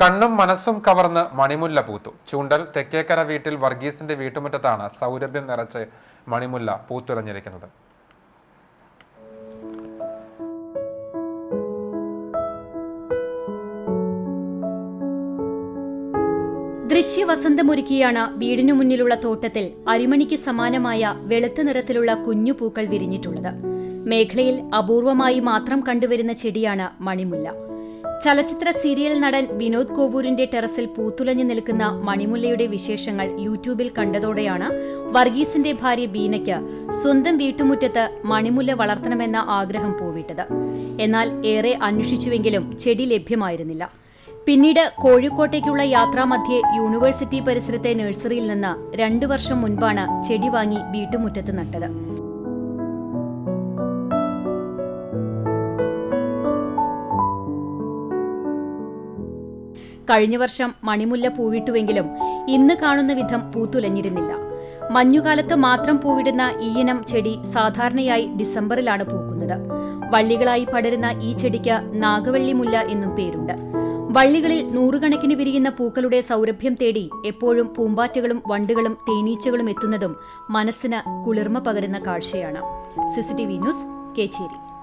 കണ്ണും മനസ്സും കവർന്ന് മണിമുല്ല പൂത്തു. ചൂണ്ടൽ തെക്കേക്കര വീട്ടിൽ വർഗീസിന്റെ വീട്ടുമുറ്റത്താണ് സൗരഭ്യം നിറച്ച് മണിമുല്ല പൂത്തുലഞ്ഞിരിക്കുന്നത് ദൃശ്യവസന്തമൊരുക്കിയാണ് വീടിനു മുന്നിലുള്ള തോട്ടത്തിൽ അരിമണിക്ക് സമാനമായ വെളുത്ത നിറത്തിലുള്ള കുഞ്ഞു പൂക്കൾ വിരിഞ്ഞിട്ടുള്ളത്. മേഖലയിൽ അപൂർവമായി മാത്രം കണ്ടുവരുന്ന ചെടിയാണ് മണിമുല്ല. ചലച്ചിത്ര സീരിയൽ നടൻ വിനോദ് കോവൂരിന്റെ ടെറസിൽ പൂത്തുലഞ്ഞു നിൽക്കുന്ന മണിമുല്ലയുടെ വിശേഷങ്ങൾ യൂട്യൂബിൽ കണ്ടതോടെയാണ് വർഗീസിന്റെ ഭാര്യ ബീനയ്ക്ക് സ്വന്തം വീട്ടുമുറ്റത്ത് മണിമുല്ല വളർത്തണമെന്ന ആഗ്രഹം പൂവിട്ടത്. എന്നാൽ ഏറെ അന്വേഷിച്ചുവെങ്കിലും ചെടി ലഭ്യമായിരുന്നില്ല. പിന്നീട് കോഴിക്കോട്ടേക്കുള്ള യാത്രാമധ്യേ യൂണിവേഴ്സിറ്റി പരിസരത്തെ നഴ്സറിയിൽ നിന്ന് രണ്ടു വർഷം മുൻപാണ് ചെടി വാങ്ങി വീട്ടുമുറ്റത്ത് നട്ടത്. കഴിഞ്ഞ വർഷം മണിമുല്ല പൂവിട്ടുവെങ്കിലും ഇന്ന് കാണുന്ന വിധം പൂത്തുലഞ്ഞിരുന്നില്ല. മഞ്ഞുകാലത്ത് മാത്രം പൂവിടുന്ന ഈ ഇനം ചെടി സാധാരണയായി ഡിസംബറിലാണ് പൂക്കുന്നത്. വള്ളികളായി പടരുന്ന ഈ ചെടിക്ക് നാഗവള്ളി മുല്ല എന്നും പേരുണ്ട്. വള്ളികളിൽ നൂറുകണക്കിന് വിരിയുന്ന പൂക്കളുടെ സൗരഭ്യം തേടി എപ്പോഴും പൂമ്പാറ്റകളും വണ്ടുകളും തേനീച്ചകളും എത്തുന്നതും മനസ്സിന് കുളിർമ പകരുന്ന കാഴ്ചയാണ്. CCTV news Kecheri.